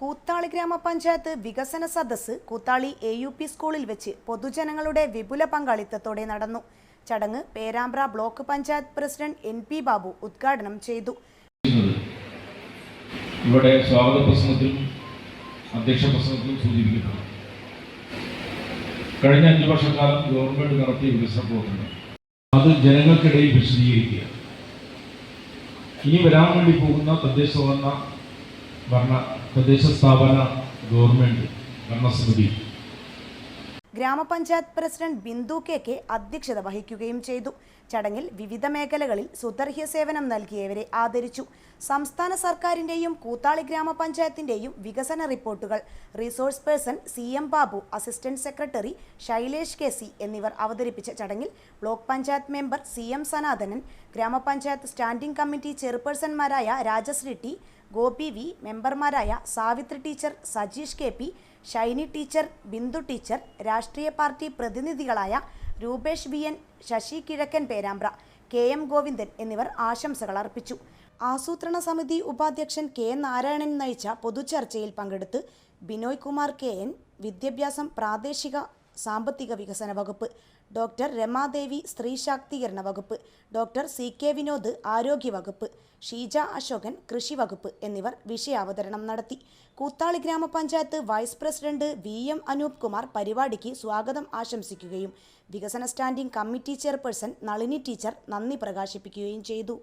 കൂത്താളി ഗ്രാമപഞ്ചായത്ത് വികസന സദസ്സ് കൂത്താളി എ യു പി സ്കൂളിൽ വെച്ച് പൊതുജനങ്ങളുടെ വിപുല പങ്കാളിത്തത്തോടെ നടന്നു. ചടങ്ങ് Perambra block panchayat president N P Babu ഉദ്ഘാടനം ചെയ്തു. ഇവിടെ സ്വാഗത പ്രസംഗത്തിലും അധ്യക്ഷ പ്രസംഗത്തിലും സൂചിപ്പിക്കപ്പെട്ടു കഴിഞ്ഞ അഞ്ചു വർഷക്കാലം ഗവൺമെന്റ് നടത്തിയ വികസന പ്രവർത്തനം. അത് ജനങ്ങൾക്കിടയിൽ വിശദീകരിക്കുക. ഇനി വരാൻ വേണ്ടി പോകുന്ന തദ്ദേശ ഭരണ സ്ഥാപന ഗവൺമെന്റ് ഭരണസമിതി. ഗ്രാമപഞ്ചായത്ത് പ്രസിഡന്റ് ബിന്ദു കെ കെ അധ്യക്ഷത വഹിക്കുകയും ചെയ്തു. ചടങ്ങിൽ വിവിധ മേഖലകളിൽ സുദർഹ്യ സേവനം നൽകിയവരെ ആദരിച്ചു. സംസ്ഥാന സർക്കാരിന്റെയും കൂത്താളി ഗ്രാമപഞ്ചായത്തിന്റെയും വികസന റിപ്പോർട്ടുകൾ resource person C M Babu assistant secretary Shailesh K C എന്നിവർ അവതരിപ്പിച്ച ചടങ്ങിൽ block panchayat member C M Sanathanan ഗ്രാമപഞ്ചായത്ത് സ്റ്റാൻഡിംഗ് കമ്മിറ്റി ചെയർപേഴ്സൺമാരായ രാജശ്രീ ടി ഗോപി വി മെമ്പർമാരായ Savithri teacher Sajeesh K P Shiny teacher Bindu teacher രാഷ്ട്രീയ പാർട്ടി പ്രതിനിധികളായ രൂപേഷ് ബി എൻ ശശി കിഴക്കൻ Perambra K M Govindan എന്നിവർ ആശംസകൾ അർപ്പിച്ചു. ആസൂത്രണ സമിതി ഉപാധ്യക്ഷൻ കെ നാരായണൻ നയിച്ച പൊതുചർച്ചയിൽ പങ്കെടുത്ത് ബിനോയ് കുമാർ കെ എൻ വിദ്യാഭ്യാസം പ്രാദേശിക സാമ്പത്തിക വികസന വകുപ്പ്. ഡോക്ടർ രമാദേവി സ്ത്രീ ശാക്തീകരണ വകുപ്പ്. ഡോക്ടർ സി കെ വിനോദ് ആരോഗ്യ വകുപ്പ്. ഷീജ അശോകൻ കൃഷി വകുപ്പ് എന്നിവർ വിഷയാവതരണം നടത്തി. കൂത്താളി ഗ്രാമപഞ്ചായത്ത് vice president V M Anoop Kumar പരിപാടിക്ക് സ്വാഗതം ആശംസിക്കുകയും വികസന standing committee chairperson Nalini teacher നന്ദി പ്രകാശിപ്പിക്കുകയും ചെയ്തു.